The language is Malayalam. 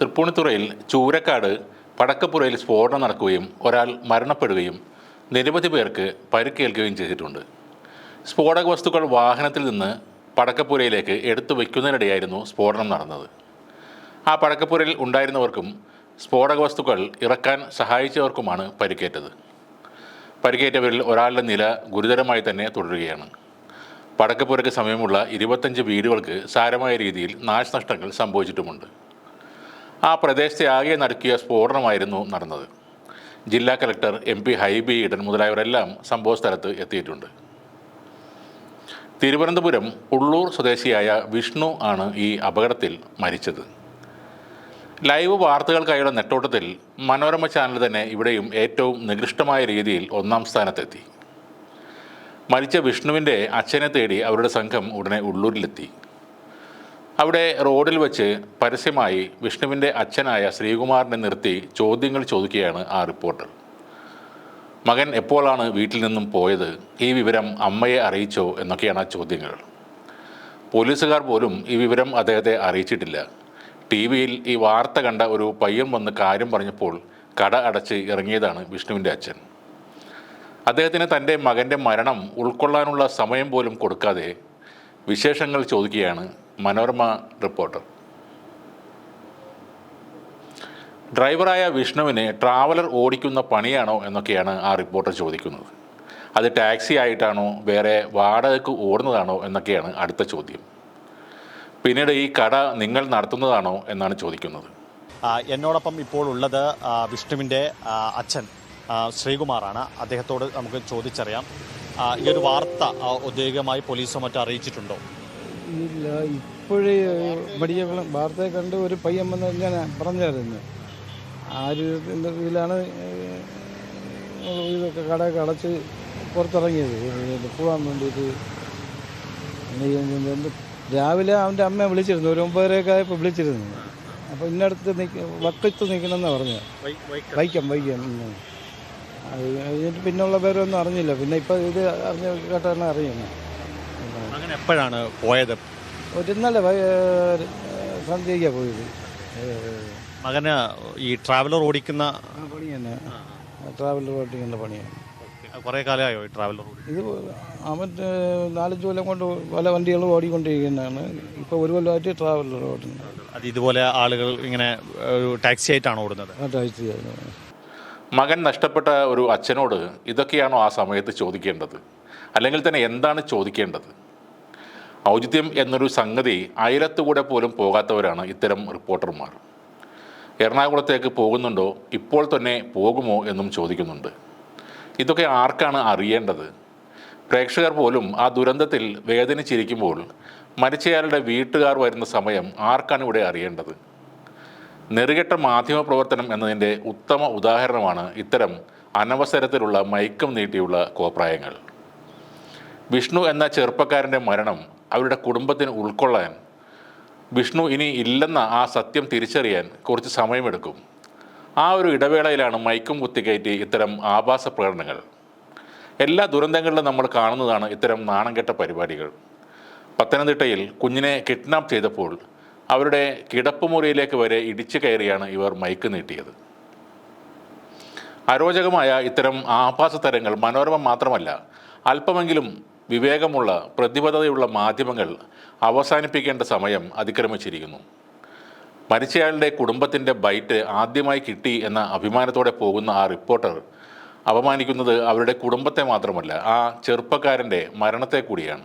തൃപ്പൂണിത്തുറയിൽ ചൂരക്കാട് പടക്കപ്പുറയിൽ സ്ഫോടനം നടക്കുകയും ഒരാൾ മരണപ്പെടുകയും നിരവധി പേർക്ക് പരിക്കേൽക്കുകയും ചെയ്തിട്ടുണ്ട്. സ്ഫോടക വസ്തുക്കൾ വാഹനത്തിൽ നിന്ന് പടക്കപ്പുരയിലേക്ക് എടുത്തു വയ്ക്കുന്നതിനിടെയായിരുന്നു സ്ഫോടനം നടന്നത്. ആ പടക്കപ്പുരയിൽ ഉണ്ടായിരുന്നവർക്കും സ്ഫോടക വസ്തുക്കൾ ഇറക്കാൻ സഹായിച്ചവർക്കുമാണ് പരിക്കേറ്റത്. പരിക്കേറ്റവരിൽ ഒരാളുടെ നില ഗുരുതരമായി തന്നെ തുടരുകയാണ്. പടക്കപ്പുരയ്ക്ക് സമയമുള്ള ഇരുപത്തഞ്ച് വീടുകൾക്ക് സാരമായ രീതിയിൽ നാശനഷ്ടങ്ങൾ സംഭവിച്ചിട്ടുമുണ്ട്. ആ പ്രദേശത്തെ ആകെ നടുക്കിയ സ്ഫോടനമായിരുന്നു നടന്നത്. ജില്ലാ collector M P Hibi Eden മുതലായവരെല്ലാം സംഭവസ്ഥലത്ത് എത്തിയിട്ടുണ്ട്. തിരുവനന്തപുരം ഉള്ളൂർ സ്വദേശിയായ വിഷ്ണു ആണ് ഈ അപകടത്തിൽ മരിച്ചത്. ലൈവ് വാർത്തകൾക്കായുള്ള നെട്ടോട്ടത്തിൽ മനോരമ ചാനൽ തന്നെ ഇവിടെയും ഏറ്റവും നികൃഷ്ടമായ രീതിയിൽ ഒന്നാം സ്ഥാനത്തെത്തി. മരിച്ച വിഷ്ണുവിന്റെ അച്ഛനെ തേടി അവരുടെ സംഘം ഉടനെ ഉള്ളൂരിലെത്തി. അവിടെ റോഡിൽ വെച്ച് പരസ്യമായി വിഷ്ണുവിന്റെ അച്ഛനായ ശ്രീകുമാറിനെ നിർത്തി ചോദ്യങ്ങൾ ചോദിക്കുകയാണ് ആ റിപ്പോർട്ടർ. മകൻ എപ്പോഴാണ് വീട്ടിൽ നിന്നും പോയത്? ഈ വിവരം അമ്മയെ അറിയിച്ചോ? എന്നൊക്കെയാണ് ആ ചോദ്യങ്ങൾ. പോലീസുകാർ പോലും ഈ വിവരം അദ്ദേഹത്തെ അറിയിച്ചിട്ടില്ല. ടി വിയിൽ ഈ വാർത്ത കണ്ട ഒരു പയ്യൻ വന്ന് കാര്യം പറഞ്ഞപ്പോൾ കട അടച്ച് ഇറങ്ങിയതാണ് വിഷ്ണുവിന്റെ അച്ഛൻ. അദ്ദേഹത്തിന് തന്റെ മകന്റെ മരണം ഉൾക്കൊള്ളാനുള്ള സമയം പോലും കൊടുക്കാതെ വിശേഷങ്ങൾ ചോദിക്കുകയാണ് മനോരമ റിപ്പോർട്ടർ. ഡ്രൈവറായ വിഷ്ണുവിനെ ട്രാവലർ ഓടിക്കുന്ന പണിയാണോ എന്നൊക്കെയാണ് ആ റിപ്പോർട്ടർ ചോദിക്കുന്നത്. അത് ടാക്സി ആയിട്ടാണോ വേറെ വാടകയ്ക്ക് ഓടുന്നതാണോ എന്നൊക്കെയാണ് അടുത്ത ചോദ്യം. പിന്നീട് ഈ കട നിങ്ങൾ നടത്തുന്നതാണോ എന്നാണ് ചോദിക്കുന്നത്. എന്നോടൊപ്പം ഇപ്പോൾ ഉള്ളത് വിഷ്ണുവിന്റെ അച്ഛൻ ശ്രീകുമാറാണ്. അദ്ദേഹത്തോട് നമുക്ക് ചോദിച്ചറിയാം. ഈ ഒരു വാർത്ത ഔദ്യോഗികമായി പോലീസോ മറ്റോ അറിയിച്ചിട്ടുണ്ടോ? ഇല്ല ഇപ്പോഴേ മെഡിക്കൽ വാർത്തയെ കണ്ട് ഒരു പയ്യൻ വന്ന് ഞാൻ പറഞ്ഞായിരുന്നു. ആ ഒരു ഇതിലാണ് ഇതൊക്കെ കടയൊക്കെ അടച്ച് പുറത്തിറങ്ങിയത്. പോകാൻ വേണ്ടിയിട്ട്. രാവിലെ അവന്റെ അമ്മയെ വിളിച്ചിരുന്നു. ഒരു ഒമ്പതരയൊക്കെ ആയപ്പോൾ വിളിച്ചിരുന്നു. അപ്പോൾ ഇന്നടുത്ത് നിൽക്ക വക്കത്ത് നിൽക്കണമെന്നാണ് പറഞ്ഞത് വൈക്കം. വൈക്കം. അത് കഴിഞ്ഞിട്ട് പിന്നുള്ള പേരൊന്നും അറിഞ്ഞില്ല. പിന്നെ ഇപ്പോൾ ഇത് അറിഞ്ഞ കേട്ടാണ് അറിയുന്നത് എപ്പോഴാണ് പോയത്? ഒരു ഇന്നലെ സന്ധ്യയ്ക്കാണ് പോയത്. മകന് ഈ ട്രാവലർ ഓടിക്കുന്ന ആ പണി തന്നെ. ട്രാവലർ ഓടിക്കുന്ന പണിയാണ് കുറേ കാലമായോ ഈ ട്രാവലർ ഓടി? ഇത് അവൻ ഏഹ് നാലഞ്ച് കൊല്ലം കൊണ്ട് പല വണ്ടികളും ഓടിക്കൊണ്ടിരിക്കുന്നതാണ്. ഇപ്പോൾ ഒരു കൊല്ലമായിട്ട് ട്രാവലർ ഓടുന്നത്. അത് ഇതുപോലെ ആളുകൾ ഇങ്ങനെ ഒരു ടാക്സി ആയിട്ടാണ് ഓടുന്നത്. ടാക്സി ടാക്സി മകൻ നഷ്ടപ്പെട്ട ഒരു അച്ഛനോട് ഇതൊക്കെയാണോ ആ സമയത്ത് ചോദിക്കേണ്ടത്? അല്ലെങ്കിൽ തന്നെ എന്താണ് ചോദിക്കേണ്ടത്? ഔചിത്യം എന്നൊരു സംഗതി അയലത്തുകൂടെ പോലും പോകാത്തവരാണ് ഇത്തരം റിപ്പോർട്ടർമാർ. എറണാകുളത്തേക്ക് പോകുന്നുണ്ടോ? ഇപ്പോൾ തന്നെ പോകുമോ എന്നും ചോദിക്കുന്നുണ്ട്. ഇതൊക്കെ ആർക്കാണ് അറിയേണ്ടത്? പ്രേക്ഷകർ പോലും ആ ദുരന്തത്തിൽ വേദനിച്ചിരിക്കുമ്പോൾ മരിച്ചയാളുടെ വീട്ടുകാർ വരുന്ന സമയം ആർക്കാണ് ഇവിടെ അറിയേണ്ടത്? നെറുകെട്ട മാധ്യമ പ്രവർത്തനം എന്നതിന്റെ ഉത്തമ ഉദാഹരണമാണ് ഇത്തരം അനവസരത്തിലുള്ള മയക്കം നീട്ടിയുള്ള കോപ്രായങ്ങൾ. വിഷ്ണു എന്ന ചെറുപ്പക്കാരന്റെ മരണം അവരുടെ കുടുംബത്തിന് ഉൾക്കൊള്ളാൻ. വിഷ്ണു ഇനി ഇല്ലെന്ന ആ സത്യം തിരിച്ചറിയാൻ കുറച്ച് സമയമെടുക്കും. ആ ഒരു ഇടവേളയിലാണ് മൈക്കും കുത്തിക്കയറ്റി ഇത്തരം ആഭാസ പ്രകടനങ്ങൾ. എല്ലാ ദുരന്തങ്ങളിലും നമ്മൾ കാണുന്നതാണ് ഇത്തരം നാണം കെട്ട പരിപാടികൾ. പത്തനംതിട്ടയിൽ കുഞ്ഞിനെ കിഡ്നാപ്പ് ചെയ്തപ്പോൾ അവരുടെ കിടപ്പുമുറിയിലേക്ക് വരെ ഇടിച്ചു കയറിയാണ് ഇവർ മൈക്ക് നീട്ടിയത്. അരോചകമായ ഇത്തരം ആഭാസ തരങ്ങൾ മനോരമ മാത്രമല്ല അല്പമെങ്കിലും വിവേകമുള്ള പ്രതിബദ്ധതയുള്ള മാധ്യമങ്ങൾ അവസാനിപ്പിക്കേണ്ട സമയം അതിക്രമിച്ചിരിക്കുന്നു. മരിച്ചയാളുടെ കുടുംബത്തിന്റെ ബൈറ്റ് ആദ്യമായി കിട്ടി എന്ന അഭിമാനത്തോടെ പോകുന്ന ആ റിപ്പോർട്ടർ അപമാനിക്കുന്നത് അവരുടെ കുടുംബത്തെ മാത്രമല്ല ആ ചെറുപ്പക്കാരന്റെ മരണത്തെ കൂടിയാണ്.